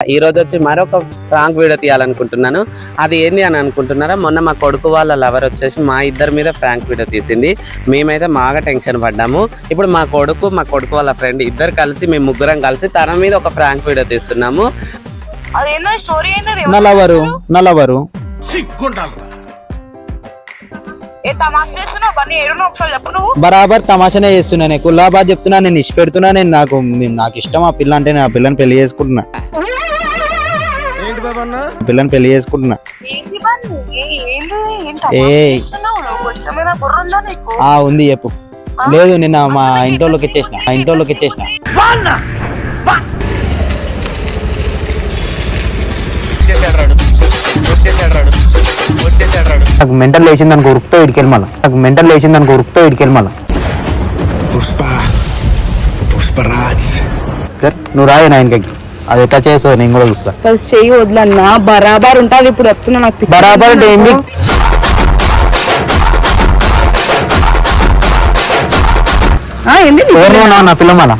ఈ రోజు వచ్చి మరొక ఫ్రాంక్ వీడియో తీయాలనుకుంటున్నాను. అది ఏంది అని అనుకుంటున్నారా? మొన్న మా కొడుకు వాళ్ళ లవర్ వచ్చేసి మా ఇద్దరి మీద ఫ్రాంక్ వీడియో తీసింది. మేమైతే బాగా టెన్షన్ పడ్డాము. ఇప్పుడు మా కొడుకు మా కొడుకు వాళ్ళ ఫ్రెండ్ ఇద్దరు కలిసి మేము ముగ్గురం కలిసి తన మీద ఒక ఫ్రాంక్ వీడియో తీస్తున్నాము? నలవరు నలవరు బరాబర్ తమాషానే చేస్తున్నా నేను కుల్లాబాద్ చెప్తున్నా నేను ఇష్ట పెడుతున్నా నేను నాకు నాకు ఇష్టం ఆ పిల్ల అంటే నేను ఆ పిల్లని పెళ్ళి చేసుకుంటున్నా. పిల్లని పెళ్ళి చేసుకుంటున్నా. ఏ- ఆ ఉంది చెప్పు. లేదు నిన్న మా ఇంట్లోకి ఇచ్చేసిన మా ఇంట్లోకి ఇచ్చేసిన నాకు మెంటల్ లేచింది అనుకో ఉరుకుతో ఇడికెళ్ళి మళ్ళా. నాకు మెంటల్ లేచింది అనుకో ఉరుకుతో ఇడికెళ్ళి మళ్ళా. పుష్ప. పుష్పరాజ్. సరే, నువ్వు రాయి నా ఇంకకి అది ఎట్లా చేస్తావు? నేను కూడా చూస్తా. ఫస్ట్ చెయ్యి వదలన్నా బరాబర్ ఉంటుంది ఇప్పుడు చెప్తున్నా నాకు బరాబర్ అంటే ఏంది? ఎవరు? నా పిల్ల? మళ్ళా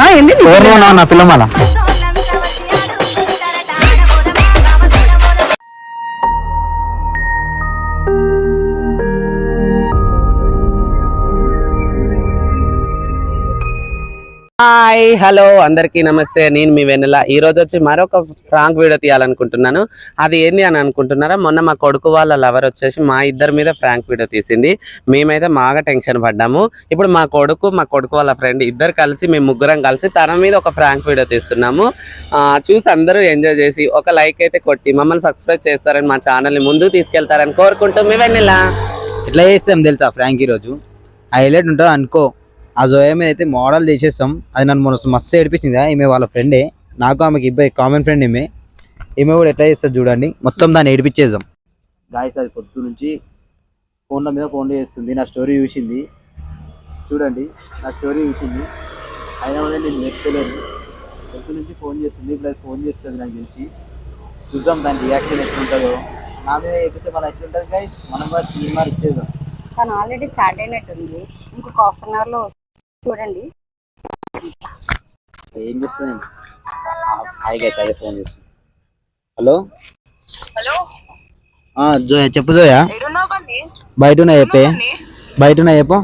ఆ, ఏంది ఎవరు? నా పిల్ల? హాయ్ హలో అందరికీ నమస్తే. నేను మీ వెన్నెల. ఈరోజు వచ్చి మరొక ఫ్రాంక్ వీడియో తీయాలనుకుంటున్నాను. అది ఏంది అని అనుకుంటున్నారా? మొన్న మా కొడుకు వాళ్ళ లవర్ వచ్చేసి మా ఇద్దరి మీద ఫ్రాంక్ వీడియో తీసింది. మేమైతే బాగా టెన్షన్ పడ్డాము. ఇప్పుడు మా కొడుకు మా కొడుకు వాళ్ళ ఫ్రెండ్ ఇద్దరు కలిసి మేము ముగ్గురం కలిసి తన మీద ఒక ఫ్రాంక్ వీడియో తీస్తున్నాము. చూసి అందరూ ఎంజాయ్ చేసి ఒక లైక్ అయితే కొట్టి మమ్మల్ని సబ్స్క్రైబ్ చేస్తారని మా ఛానల్ని ముందుకు తీసుకెళ్తారని కోరుకుంటూ మీ వెన్నెల. ఇట్లా చేస్తాం తెలుసా ఫ్రాంక్ ఈరోజు? హైలైట్ ఉంటుంది అనుకో. ఆ జోయా మీద అయితే మోడల్ చేసేస్తాం అది నన్ను మొన్న మస్తు ఏడిపించింది ఈమె వాళ్ళ ఫ్రెండే నాకు ఆమెకి ఇబ్బంది కామన్ ఫ్రెండ్ ఈమె. ఈమె కూడా ఎట్లా చేస్తుంది చూడండి. మొత్తం దాన్ని ఏడిపించేద్దాం. గాయస్ అది పొద్దు నుంచి ఫోన్ల మీద ఫోన్లు చేస్తుంది. నా స్టోరీ చూసింది. చూడండి నా స్టోరీ చూసింది. అయినా కూడా నేను నేర్చుకోలేను పొద్దు నుంచి ఫోన్ చేస్తుంది ఇప్పుడు అది ఫోన్ చేస్తుంది నాకు తెలిసి. చూద్దాం దాని రియాక్షన్ ఎట్లుంటుందో. నా మీద ఎక్కితే మన ఎట్లుంటుంది గైస్ మనం కూడా సినిమా ఇచ్చేద్దాం. తను ఆల్రెడీ స్టార్ట్ అయినట్టుంది. ఇంకొక హాఫ్ అన్ అవర్లో చూడండి. ఏం చేస్తుంది హాయ్ గైస్ అదే ఫోన్ చేస్తుంది హలో? హలో? ఆ, జోయా చెప్పు జోయా. బయట ఉన్నా చెప్పే. బయట ఉన్నా చెప్పు.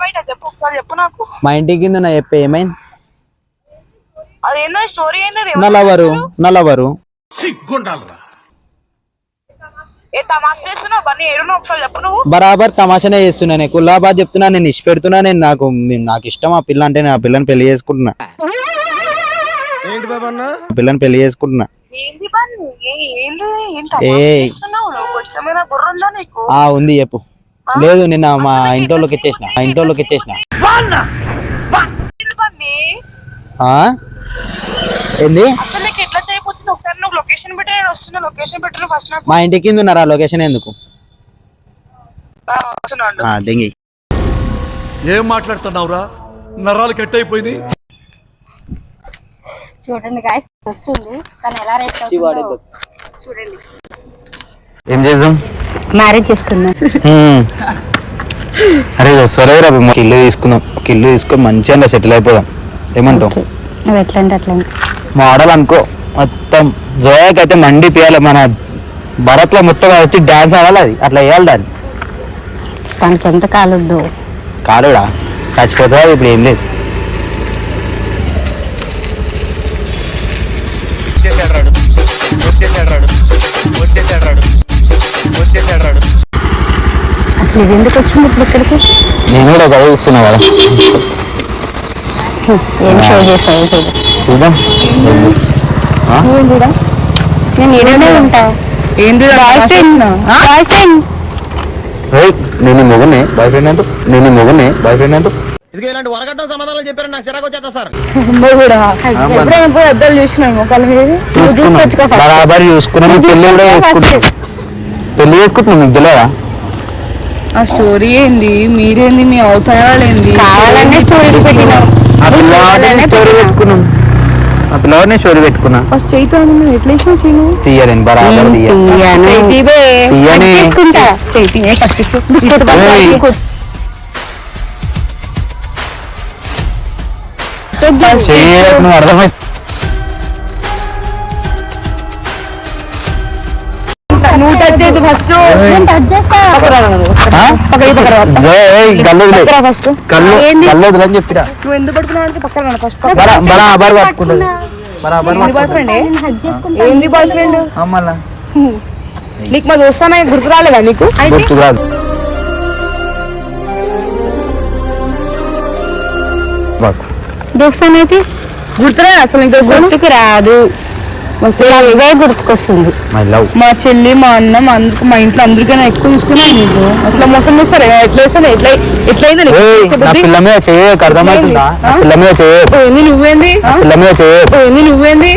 బయట? చెప్పు ఒకసారి చెప్పు నాకు. మా ఇంటి కింద ఉన్నా చెప్పే ఏమైంది? అదేందో స్టోరీ ఏందో అది? నలవరు నలవరు ఏ తమాష చేస్తున్నావు? బన్నీ ఏడునో ఒకసారి చెప్పు నువ్వు. బరాబర్ తమాషానే చేస్తున్నా నేను. కుల్లాబాద్ చెప్తున్నా నేను ఇష్ట పెడుతున్నా నేను నాకు నాకు ఇష్టం ఆ పిల్ల అంటే నేను ఆ పిల్లని పెళ్ళి చేసుకుంటున్నా. ఆ పిల్లని పెళ్ళి చేసుకుంటున్నా. ఏంది బన్నీ? ఏ- ఏంది? ఏం తమాష ఏయ్. చేస్తున్నావు? నువ్వు కొంచెమైనా బుర్ర ఉందా నీకు? ఆ ఉంది చెప్పు. లేదు నిన్న మా ఇంట్లోకి ఇచ్చేసిన. మా ఇంట్లోకి ఇచ్చేసిన. బన్నీ? ఏంది? అసలు నీకు ఎట్లా చేయబోతుంది? ఒకసారి నువ్వు లొకేషన్ పెట్టి నేను వస్తున్నా లొకేషన్ పెట్టిన ఫస్ట్ నాకు? మా ఇంటి కింద ఉన్నారా? లొకేషన్ ఎందుకు? ఆ, వస్తున్నాను ఆ, దింగి. ఏం మాట్లాడుతున్నావురా? నరాలు కట్ అయిపోయింది చూడండి గాయస్ వస్తుంది. తను ఎలా రేట్ అవుతుందో. చూడండి. ఏం చేద్దాం? మ్యారేజ్ చేసుకుందాం. అరే వస్తలే రా ఒక ఇల్లు తీసుకుందాం. ఒక ఇల్లు తీసుకొని మంచిగా సెటిల్ అయిపోదాం. ఏమంటావు? నువ్వు ఎట్లా అంటే అట్లా మోడల్ అనుకో మొత్తం జోయాకి అయితే మండి పియాలి మన భరత్లో మొత్తం వచ్చి డాన్స్ ఆడాలి అది. అట్లా వేయాలి దాన్ని. తనకి ఎంత కాలొద్దు కాడుడా చచ్చిపోతుందా ఇప్పుడు ఏం లేదు. అసలు ఇది ఎందుకు వచ్చింది ఇప్పుడు ఇక్కడికి? నేను కూడా చూస్తున్నా కదా. ఏం షో చేసావు? చూద్దాం. నేను ఈడనే ఉంటా. ఏంది బాయ్ ఫ్రెండ్ బాయ్ ఫ్రెండ్ ఏయ్, నేను మొగనే బాయ్ ఫ్రెండ్ అంటూ నేను మొగనే బాయ్ ఫ్రెండ్ అంటూ కూడా. ఎప్పుడైనా పోయి అద్దాలు చూసినాను మొక్కల మీద. నువ్వు చూసుకోవచ్చుకో ఫస్ట్ బరాబర్ కూడా చేసుకుంటాం. పెళ్ళి చేసుకుంటున్నాం మీకు తెలియదా? ఆ స్టోరీ ఏంది మీరేంది మీ అవుతాయి వాళ్ళు ఏంది కావాలనే స్టోరీ పెట్టినావు ఆ పిల్లవాడిని స్టోరీ పెట్టుకున్నాం ఆ పిల్లవాడిని స్టోరీ పెట్టుకున్నా ఫస్ట్ చేయితో ఎట్లా వేసినావు చెయ్యి నువ్వు తీయలేను బరాబర్ తీయ చేతివే. తీయని తీసుకుంటా నువ్వు అర్థమై టచ్ చేయదు ఫస్ట్. నేను టచ్ చేస్తా? ఫస్ట్. కళ్ళు ఏంది? కళ్ళు వదిలని చెప్పిరా. నువ్వు ఎందుకు పట్టుకున్నావు అంటే పక్కన రా ఫస్ట్. బరా బరాబర్ పట్టుకుంటుంది బరాబర్ ఏంది బాయ్ ఫ్రెండ్ నేను హగ్ చేసుకుంటా? ఏంది బాయ్ ఫ్రెండ్ మళ్ళా నీకు మా దోస్తానే గుర్తు రాలేదా నీకు? గుర్తు బాకు దోస్తానైతే గుర్తురా అసలు నీకు రాదు. ఇవే గుర్తుకొస్తుంది. మై చెల్లి మా అన్న మా అందరికి మా ఇంట్లో అందరికైనా ఎక్కువ చూసుకున్నాను నీకు అట్లా మొత్తం చూస్తారు ఎట్లా వేస్తాను ఎట్లా ఎట్లయింది నీకు ఏయ్, చేసే నా బుద్ధి? పిల్ల మీద చేయకు అర్థమవుతుందా? పిల్ల మీద నువ్వేంది? పిల్ల మీద ఏంది నువ్వేంది?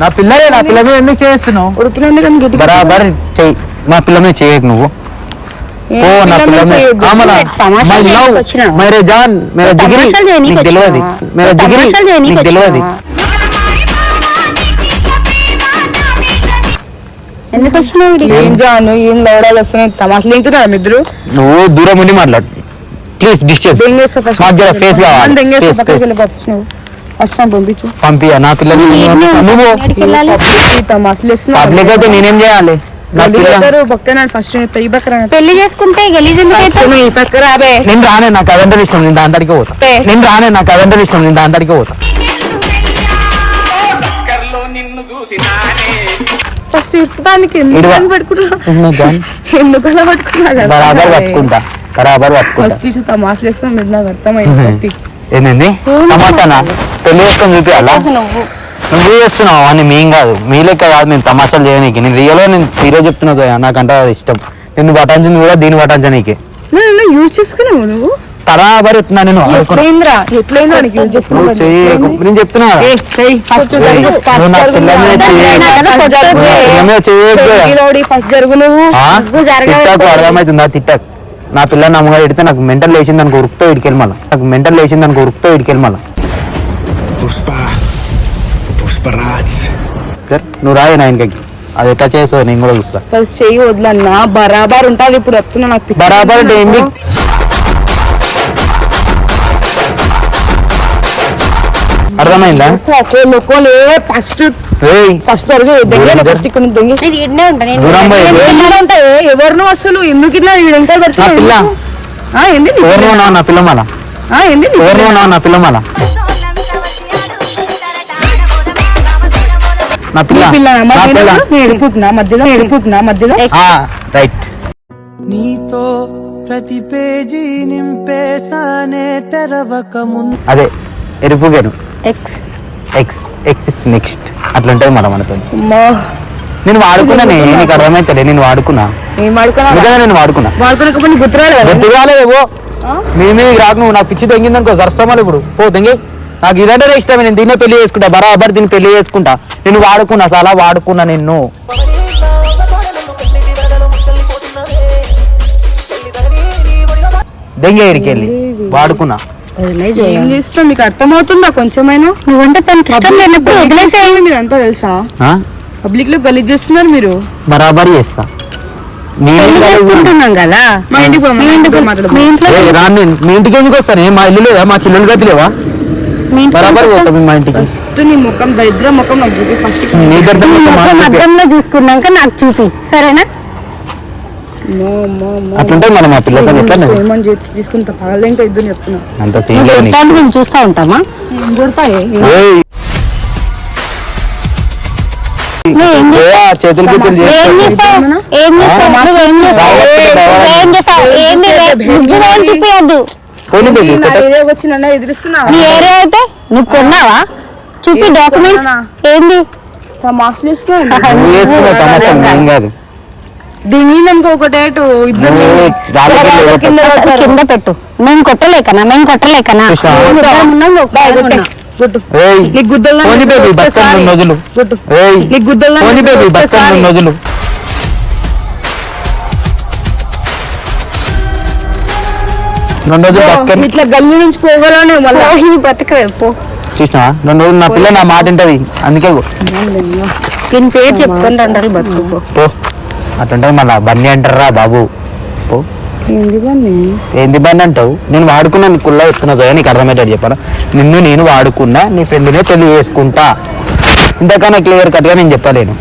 నా పిల్లలే నా పిల్ల మీద ఎందుకు చేస్తున్నావు? బరాబర్ చెయ్యి. నా పిల్ల మీద చేయకు నువ్వు. ఓ నా పిల్ల పిల్ల మీద మీద చేయొద్దు. ఆమలా తమాషా మై చేయనీకి లవ్ వచ్చినావా? మేరే జాన్ మేరా జిగిరి తమాషాలు చేయనీకి నీకు తెలియదు. వచ్చినావా? మేరా జిగిరి తమాషాలు చేయనీకి నీకు తెలియదు. వచ్చినావా? ఎందుకు వచ్చినావు ఈడికి? ఏం జాను ఏం లవడాలు వస్తున్నాయి? తమాషలు తింటున్నారా మీ ఇద్దరు? నువ్వు దూరం ఉండి మాట్లాడు. ప్లీజ్ డిస్టెన్స్ ఫేస్ కావాలి. పంపించు నువ్వు ఫస్ట్ టైం పంపించు. పంపియ నా పిల్లని ఏంది? నువ్వు? పబ్లిక్ అయితే నేనేం చేయాలి? పెళ్ళి చేసుకుంటే ఈ పక్క రాబే నేను రానే నాకు అవంటే ఇష్టం నేను దాని తడికి పోతా. ఏ. నేను రానే నాకు అవంటే ఇష్టం నేను దాని తడికి పోతా. ఫస్ట్ ఇడ్చడానికి పట్టుకున్నా? బరాబర్ పట్టుకుంటా బరాబర్ పట్టుకుంటా. ఫస్ట్ తమాషలు నాకు అర్థమైంది ఏంటండి పెళ్ళి చేసుకొని చూపించాలా నువ్వు చేస్తున్నావు? అని మేం కాదు. మీ లెక్క కాదు మేము తమాషాలు చేయనీకి. నేను రియల్ నేను సీరియస్ చెప్తున్నా నాకంటే అది ఇష్టం. నిన్ను పటాంచింది కూడా దీన్ని పటాంచనీకి నన్ను యూజ్ చేసుకున్నావు నువ్వు? నేను. నేను చెప్తున్నా. నా పిల్ల నా నమ్మగా ఎడితే నాకు మెంటల్ లేచింది అనుకో ఉరుకుతో ఇడికెళ్ళి మళ్ళా. నాకు మెంటల్ లేచింది అనుకో ఉరుకుతో ఇడికెళ్ళి మళ్ళా. పుష్ప. సరే, నువ్వు రాయి నా ఇంకకి అది ఎట్లా చేస్తావు? నేను కూడా చూస్తా. ఫస్ట్ చెయ్యి వదలన్నా బరాబర్ ఉంటుంది ఇప్పుడు వస్తున్నా నాకు బరాబర్ ఏంది? అర్థమైందా? లోకోలే ఫస్ట్ ఏయ్. ఫస్ట్ దగ్గర ఫస్ట్ ఇక్కడ దొంగి. అసలు? ఎందుకు ఇట్లా వీడు ఎంత నా పిల్ల. ఆ ఏంది నీ ఎవరు పిల్ల? ఉన్నావు నా పిల్ల మళ్ళా ఆ ఏంది నీ ఎవరు పిల్ల? ఉన్నావు నా పిల్ల నా పిల్ల. నీ పిల్ల నా పిల్ల. మధ్యలో నేను పుట్టినా మధ్యలో నేను పుట్టినా మధ్యలో. రైట్. నీతో ప్రతి పేజీ నింపేశానే తెరవక ముందు. అదే ఎరుపుగాను X X X is next అట్లుంటది మన మనతో. నేను వాడుకున్నానే నీకు అర్థమైతే నేను వాడుకున్నా. ఏం వాడుకున్నా నిజంగా నేను వాడుకున్నా. వాడుకోలేకపోతే నీకు గుర్తు రాలేదు కదా గుర్తు రాలేదేవో మీ మీద రాకు నువ్వు నాకు పిచ్చి తెంగిందనుకో సరసమాలు ఇప్పుడు. పో తెంగి నాకు ఇదంటే ఇష్టమే నేను దీన్నే పెళ్ళి చేసుకుంటా బరాబర్ దీన్ని పెళ్ళి చేసుకుంటా. నేను వాడుకున్నా చాలా వాడుకున్నా నిన్ను. దెంగే ఇడికెళ్ళి వాడుకున్నా. ఏం చేస్తున్నా మీకు అర్థమవుతుందా కొంచెమైనా? నువ్వంటే తనకి ఇష్టం లేనప్పుడు వదిలేసేయండి మీరు అంతా తెలుసా? ఆ? పబ్లిక్లో గలీజ్ చేస్తున్నారు మీరు. బరాబర్ చేస్తా. వెళ్ళి మా ఇంటికి ఎందుకు వస్తానే మా ఇల్లు లేదా? మా ఇల్లు గతి లేవా? బరాబర్ పోతాం మా ఇంటికి. ఫస్ట్ నీ ముఖం దరిద్ర ముఖం నాకు చూపి ఫస్ట్ నీ దగ్గర నీ ముఖం అద్దంలో చూసుకున్నాక నాకు చూపి. సరేనా? అట్లుంటే మనం పిల్లతో ఎట్లా ఏమని చెప్పి ఇద్దరు చెప్తున్నా. అంత మేము చూస్తా ఉంటామా? ఏం చేతులు చేస్తావు? ఏం చేస్తావు? ఏం చేస్తావు? ఏం నా ఏరియా అయితే? నువ్వు కొన్నావా? చూపి డాక్యుమెంట్స్ ఏంది? కాదు. పెట్టు. మేము కొట్టలేకనా? మేము కొట్టలేకనా కృష్ణ. రెండు రోజులు బతకని ఇట్లా గల్లీ నుంచి పోగలను మళ్ళీ? పోయి బతకవే పో. చూసినావా? రెండు రోజులు నా పిల్ల నా మాట వింటది. అందుకే. దీని పేరు చెప్పుకొని రెండు బతుకు పో. అట్లుంటది మళ్ళా బన్నీ అంటారా బాబు? పో. ఏంది బన్నీ? ఏంది బండి అంటావు? నేను వాడుకున్నా నీ కుల్లా చెప్తున్నా జయ నీకు అర్థమయ్యేటట్టు చెప్పాను? నిన్ను నేను వాడుకున్నా నీ ఫ్రెండ్నే పెళ్ళి చేసుకుంటా. ఇంతకన్నా క్లియర్ కట్గా నేను చెప్పలేను.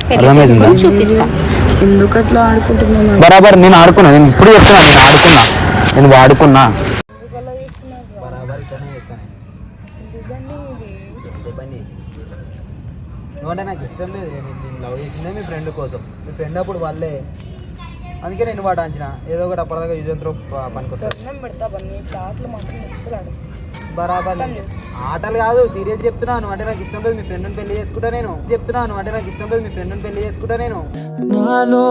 ఆడుకుంటున్నాను బరాబర్ నేను ఆడుకున్నా నేను ఇప్పుడు చెప్తున్నా నేను ఆడుకున్నా. నేను వాడుకున్నా. నువ్వంటే నాకు ఇష్టం లేదు. నేను నేను లవ్ చేసిందే మీ ఫ్రెండ్ కోసం. మీ ఫ్రెండ్ అప్పుడు వాళ్ళే. అందుకే నేను వాడాంచిన. ఏదో ఒకటి అప్పటిదాకా యూజ్ ఎంతో పనికొస్తుంది. దండం పెడతా బన్నీ. ఇట్లా ఆటలు మాత్రం బరాబర్. ఆటలు కాదు సీరియస్ చెప్తున్నాను. అంటే నాకు ఇష్టం లేదు మీ ఫ్రెండ్ని పెళ్ళి చేసుకుంటా నేను. చెప్తున్నాను. అంటే నాకు ఇష్టం లేదు మీ ఫ్రెండ్ని పెళ్ళి చేసుకుంటా నేను. నాలో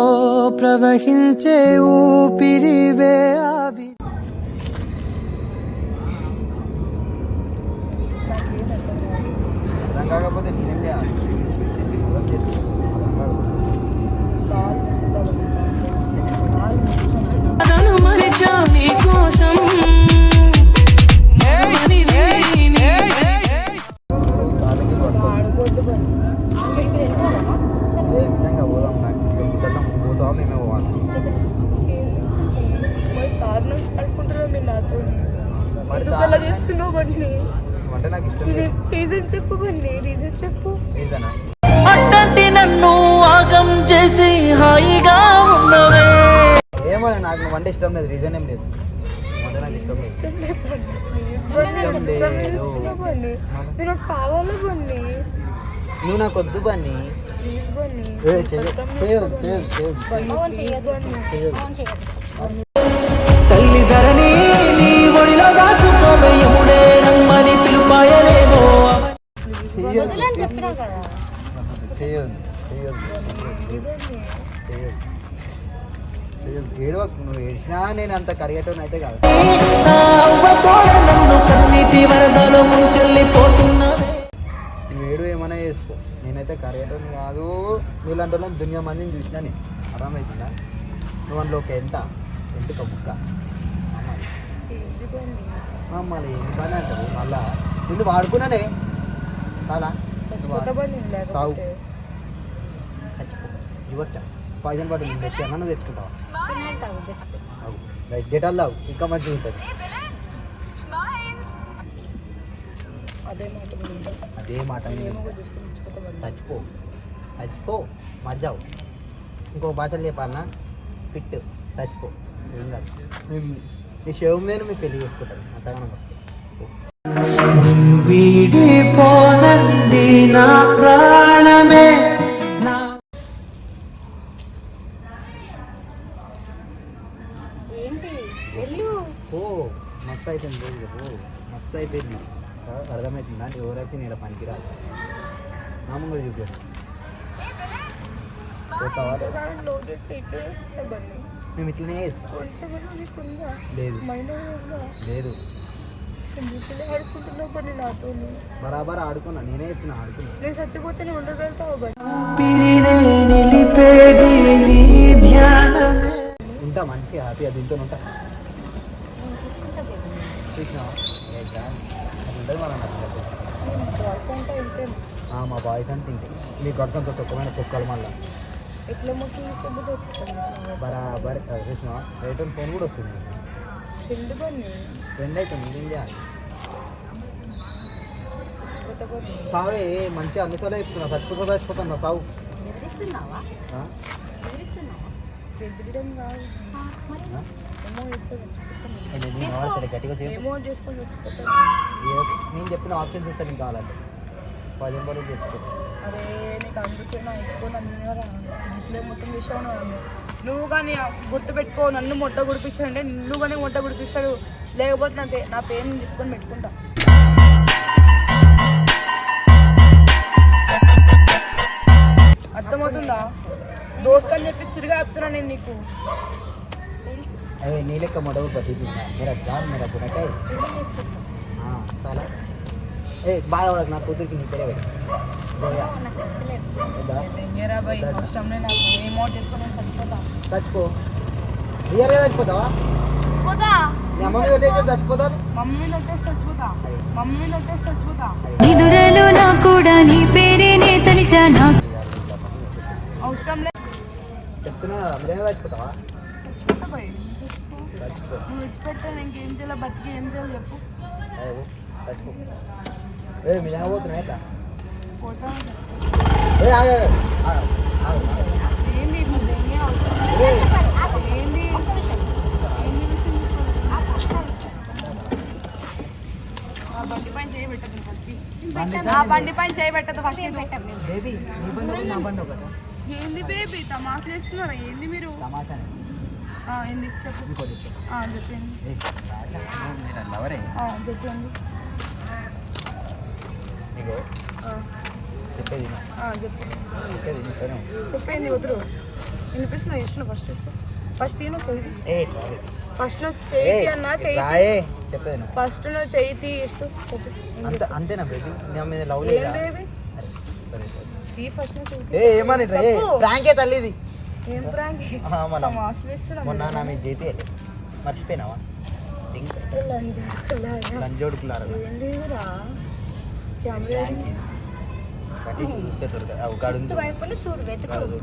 ప్రవహించే ఊపిరివే ఆవి నాకు ఇష్టం రీజన్ చెప్పు బన్నీ రీజన్ చెప్పు. ఏదన్నా అట్టంటి నన్ను ఆగం చేసి హాయిగా ఉన్నవే. ఏమో నాకు అంటే ఇష్టం లేదు రీజన్ ఏం లేదు. నాకు ఇష్టం లేదు. ఇష్టం లేదు నేను కావాలి బన్నీ నువ్వు నాకు వద్దు చెయ్య- చేయొద్దు, చేయొద్దు, చేయొద్దు, చేయదు చేయదు ఏడవకు నువ్వు ఏడ్చినా నేను అంత కరిగేటోని అయితే కాదు నువ్వు ఏడు ఏమైనా చేసుకో నేనైతే కరిగేటోని కాదు నీలాంటి దునియా మందిని చూసినా నేను అర్థమవుతుందా నువ్వు అందులోకి ఎంత ఎందుక ముక్క మమ్మల్ని ఎందుకని పని మళ్ళా నిన్ను వాడుకున్నానే చాలా చచ్చిపోతా బన్నీ తాగు లేకపోతే ఇవ్వట పాయిజన్ బాటిల్ నేను తెచ్చి అన్న తెచ్చుకుంటావా? తినాలి తాగు బెస్ట్ తాగు రైట్ డేటాలు తాగు ఇంకా మంచిగా ఉంటుంది. అదే మాట. అదే మాట నేను చచ్చిపో. చచ్చిపో మజ్జావు. ఇంకో భాషలు చెప్పాలన్నా ఫిట్ చచ్చిపో. ఏం కాదు. నీ శవం మీద మీ పెళ్ళి చేసుకుంటాను అంతగానో ప్రాణమే. నా ఏంటి? వెళ్ళు. ఓ మస్తు అయిపోయింది మస్తు అయిపోయింది అర్థమవుతుందా ఎవరైతే నేను పనికిరాదు నామంగా చూపాను మేము ఇట్లనే లేదు. లేదు. ఆడుకుంటున్నావు బన్నీ నాతో? బరాబర్ ఆడుకున్నా నేనే చెప్పిన ఆడుకున్నా. నేను చచ్చిపోతే నువ్వు ఉండగలుగుతావు ఉంటా మంచిగా హ్యాపీగా దీంతో ఉంటా. బాయ్స్ అంటే మా బాయ్స్ అని తింటే మీ గొడకంతో తొక్కమైన కుక్కలు మళ్ళీ. ఎట్లా బరాబర్ ఫోన్ కూడా వస్తుంది. ఫ్రెండ్ అవుతుంది బన్నీ సావే మంచిగా అన్ని సార్లు చెప్తున్నా. చచ్చిపోతా చచ్చిపోతున్నా సావు. నేను చెప్పిన ఆప్షన్స్ ఇస్తాను నీకు కావాలంటే. పది రూపాయలు చెప్తాను అరే నీకు అందుకే నా ఎక్కువ నన్ను ఇట్లే మోసం చేసావు నన్ను నువ్వు కానీ గుర్తుపెట్టుకో నన్ను మొట్ట గుడిపించాడంటే నువ్వు కానీ మొట్ట గుడిపిస్తాడు. లేకపోతే నా నా పేరు నేను తిప్పుకొని పెట్టుకుంటా. అర్థమవుతుందా? దోస్తని చెప్పి తిరిగి ఆపుతున్నా నేను నీకు. అదే నీ లెక్క మొడవు బతికిందా ఏ బాగా నా కూతురికి నీ పేరే చచ్చిపో. చచ్చిపోతావా? నిదురలో నా కూడా నీ పేరేనే తలిచా నా అవసరం లేదు చెప్తున్నా నిజంగా చచ్చిపోతావా నువ్వు నేను ఏం చేయాలి? బతికి ఏం చేయాలి చెప్పు. పోతున్నా పోతా. ఏంది? ఏంది? బండి పైన చేయి పెట్టదు ఫస్ట్ బండి ఏంది బేబీ? తమాష చేస్తున్నారా? ఏంది మీరు? ఆ, ఏంది? చెప్పు. ఆ, చెప్పండి. లవరే. ఆ, చెప్పండి. ఇగో ఆ, చెప్పేది ఆ, చెప్పు. చెప్పేది నీతోనే చెప్పండి వదురు వినిపిస్తున్నా ఇస్తున్నా ఫస్ట్ ఫస్ట్ తీను చెయ్యి. ఏ ఫస్ట్ నువ్వు చెయ్యి తీ. అన్నా చెప్పేది. ఫస్ట్ నువ్వు చెప్పు అంత అంతేనా బేబీ నా మీద లవ్ ఏం లేదా? బేబీ సరే తీ ఫస్ట్ నువ్వు. ఏ ఏమని ఏ చెప్పు. ప్రాంకే తల్లిది. ఏం ప్రాంక్ ఆహా, మన మాటలు ఇస్తున్నా మొన్న నా మీద చేతి మర్చిపోయినావా? లంజోడుకులారా? ఏం లేదురా. కెమెరా చూస్తే దొరకదు. చూడు వెతుకు.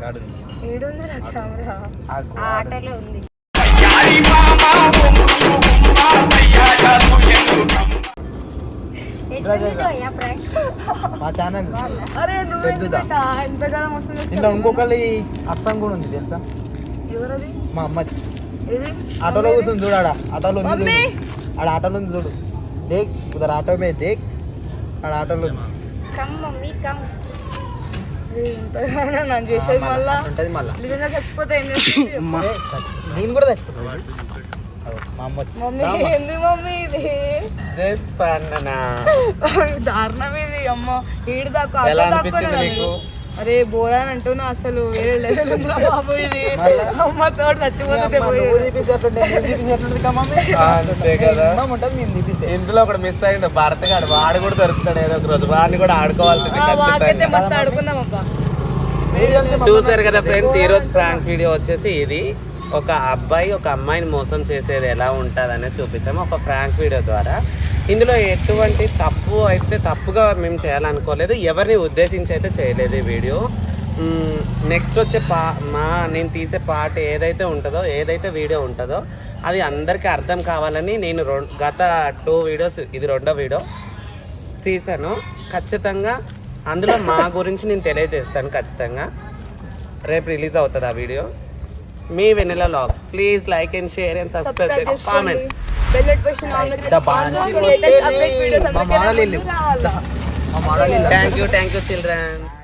గాడు ఆ గోడ ఆటోలో ఉంది? మా ఛానల్. నిన్న ఇంకొకరి అస్సం కూడా ఉంది తెలుసా? మా అమ్మ ఆటోలో కూర్చుంది చూడు ఆడ. ఆటోలో ఉంది! చూడు. ఆడ ఆటోలో ఉంది చూడు. దేక్ ఉదర్ ఆటో మే దేక్. ఆడ ఆటోలో ఉంది. Come mummy come. ఎంతగానో నన్ను చేసేది మళ్ళా నిజంగా చచ్చిపోతే ఏం చేస్తుంది నేను కూడా చచ్చిపోతాను మమ్మీ ఏంది మమ్మీ ఇది? దారుణం ఇది అమ్మ. ఈడు దాకా అరే బోరా అని అంటున్నా అసలు. వేరే లెవెల్ ఉందిరా బాబు ఇది. అమ్మ తోడు చచ్చిపోతుంటే ఇందులో ఒకటి మిస్ అయ్యిండు భరత్ గాడు. వాడు కూడా దొరుకుతాడు ఏదో ఒక రోజు వాడిని కూడా ఆడుకోవాల్సింది వాకైతే ఖచ్చితంగా. మస్తు ఆడుకుందాం అబ్బా. చూసారు కదా ఫ్రెండ్స్ ఈ రోజు ప్రాంక్ వీడియో వచ్చేసి ఇది. ఒక అబ్బాయి ఒక అమ్మాయిని మోసం చేసేది ఎలా ఉంటుంది అనేది చూపించాము. ఒక ఫ్రాంక్ వీడియో ద్వారా. ఇందులో ఎటువంటి తప్పు అయితే తప్పుగా మేము చేయాలనుకోలేదు. ఎవరిని ఉద్దేశించి అయితే చేయలేదు ఈ వీడియో. నెక్స్ట్ వచ్చే పా మా నేను తీసే పాట ఏదైతే ఉంటుందో ఏదైతే వీడియో ఉంటుందో అది అందరికీ అర్థం కావాలని నేను గత టూ వీడియోస్ ఇది రెండో వీడియో తీసాను ఖచ్చితంగా అందులో మా గురించి నేను తెలియజేస్తాను ఖచ్చితంగా. రేపు రిలీజ్ అవుతుంది ఆ video. Me Vennela vlogs please like and share and subscribe comment bell notification on ఇంత బాగా లేటెస్ట్ అప్డేట్ వీడియోస్ ఇల్లు thank you thank you children's